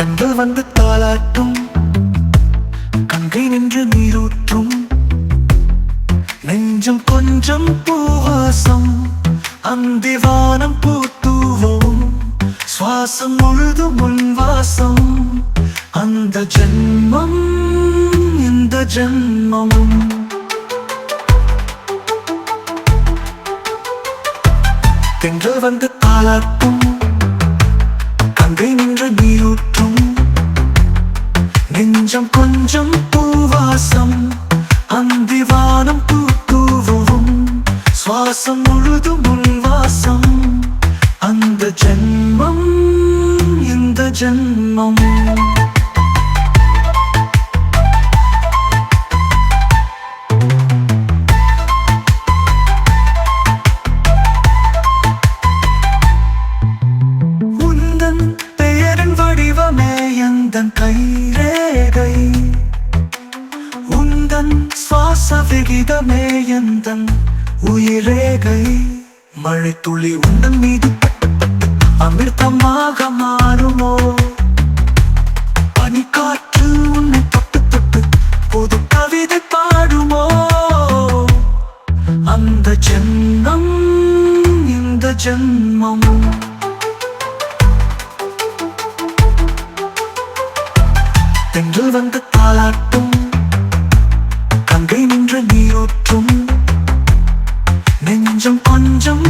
கண்கள் வந்து தாளாட்டும். கங்கை நின்று நீரூற்றும். நெஞ்சம் கொஞ்சம் பூவாசம் அந்திவானம் பூத்துவோம். சுவாசம் முழுது முன்வாசம். அந்த ஜென்மம் இந்த ஜென்மமும். தென்றல் வந்து தாளாட்டும். கங்கை நின்று நீரூற்றும். சுவாசம் முழுதும் உன் வாசம். அந்த ஜென்மம் இந்த ஜென்மம். கைரேகை? உந்தன் சுவாச விகிதமே எந்தன் உயிரேகை மழை துளி உண்டன் மீது அமிர்தமாக மாறுமோ? பனிக்காற்று உன்னை தொட்டு தொட்டு பொது கவிதை பாடுமோ? அந்த ஜென்மம் இந்த ஜென்மமும் தெங்கில் வந்து தாளாட்டும் கொஞ்சம் கொஞ்சம்